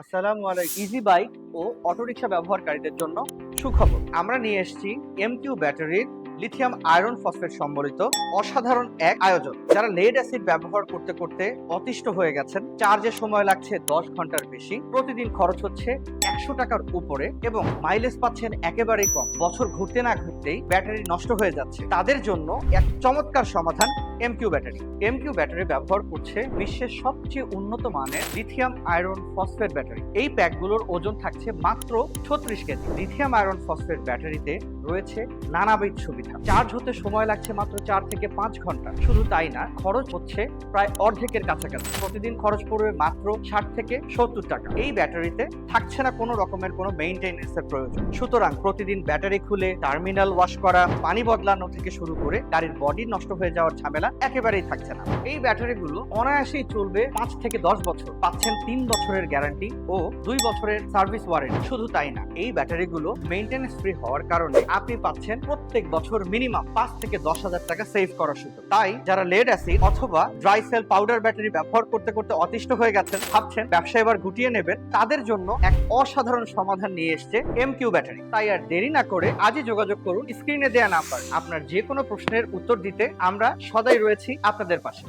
আসসালামু আলাইকুম। Easy bike ও autorickshaw ব্যবহারকারীদের জন্য সুখবর। আমরা নিয়ে এসেছি এম কিউ ব্যাটারির লিথিয়াম আয়রন ফসফেট সম্বলিত অসাধারণ এক আয়োজন, যারা লেড অ্যাসিড ব্যবহার করতে করতে অতিষ্ঠ হয়ে গেছেন। চার্জের সময় লাগছে দশ ঘণ্টার বেশি। প্রতিদিন খরচ হচ্ছে একশো টাকার উপরে এবং মাইলেজ পাচ্ছেন একেবারেই কম। বছর ঘুরতে না ঘুরতেই ব্যাটারি নষ্ট হয়ে যাচ্ছে। তাদের জন্য এক চমৎকার সমাধান এমকিউ ব্যাটারি। এমকিউ ব্যাটারি ব্যবহার করছে বিশ্বের সবচেয়ে উন্নত মানের লিথিয়াম আয়রন ফসফেট ব্যাটারি। এই প্যাকগুলোর ওজন থাকছে মাত্র ছত্রিশ কেজি। লিথিয়াম আয়রন ফসফেট ব্যাটারিতে রয়েছে নানাবিধ সুবিধা। চার্জ হতে সময় লাগছে মাত্র চার থেকে পাঁচ ঘণ্টা। শুধু তাই না, খরচ হচ্ছে প্রায় অর্ধেকের কাছাকাছি। প্রতিদিন খরচ পড়বে মাত্র ষাট থেকে সত্তর টাকা। এই ব্যাটারিতে থাকছে না কোনো রকমের কোনো মেইনটেনেন্সের প্রয়োজন। সুতরাং প্রতিদিন ব্যাটারি খুলে টার্মিনাল ওয়াশ করা, পানি বদলানো থেকে শুরু করে গাড়ির বডি নষ্ট হয়ে যাওয়ার ঝামেলা একেবারেই থাকছে না। এই ব্যাটারিগুলো অনায়াসেই চলবে পাঁচ থেকে দশ বছর। পাচ্ছেন তিন বছরের গ্যারান্টি ও দুই বছরের সার্ভিস ওয়ারেন্টি শুধু তাই না, এই ব্যাটারিগুলো মেইনটেনেন্স ফ্রি হওয়ার কারণে আপনি পাচ্ছেন প্রত্যেক বছর মিনিমাম পাঁচ থেকে দশ হাজার টাকা সেভ করার সুযোগ। তাই যারা লেড অ্যাসিড অথবা ড্রাই সেল পাউডার ব্যাটারি ব্যবহার করতে করতে অতিষ্ঠ হয়ে গেছেন, ভাবছেন ব্যবসা এবার গুটিয়ে নেবেন, তাদের জন্য এক অসাধারণ সমাধান নিয়ে এসছে এম কিউ ব্যাটারি তাই আর দেরি না করে আজই যোগাযোগ করুন স্ক্রিনে দেয়া নাম্বার আপনার যে কোনো প্রশ্নের উত্তর দিতে আমরা সদাই রয়েছি আপনাদের পাশে।